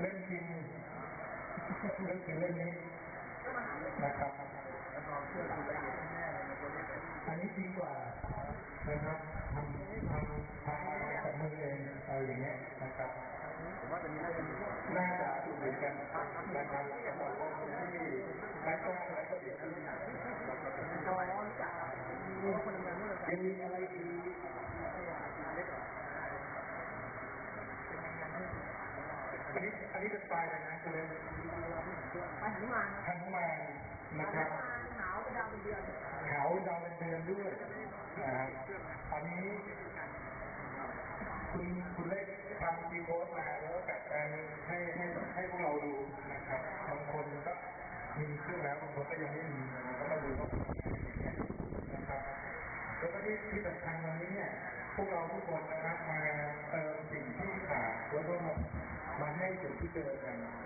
เล่นจริงเล่นจริงเล่นนี้นะครับแล้วก็เชื่อคุณละเอียดแน่เลยในตัวเลขอันนี้จริงกว่านะครับทำทำทำมากับมือเองอะไรอย่างเงี้ยนะครับผมว่าตอนนี้น่าจะมีน่าจะถูกเหมือนกันนะครับสำหรับคนที่นักกล้าและก็เด็กที่หนักร้อนจัดรู้ว่าคนทำงาเมื่อไหร่ยังมีอะไรอีก เล็ก อันนี้อันนี้เป็นปลายเลยนะคุณเล่นไปหนุมานทันมานะครับหนาวไปดาวเป็นเดือนขาวเดาวเป็นเดือนด้วยนะครับอันนี้คุณคุณเล็กทำดีโพสมาแล้วก็กัดกันให้ให้ให้พวกเราดูนะครับบางคนก็มีขึ้นแล้วบางคนก็ยังไม่มีก็มาดูว่าเป็นยังไงนะครับแล้วก็ที่ที่สำคัญวันนี้เนี่ยพวกเราทุกคนนะครับมา ಸಿಗ್ತದೆ ಕಣೋ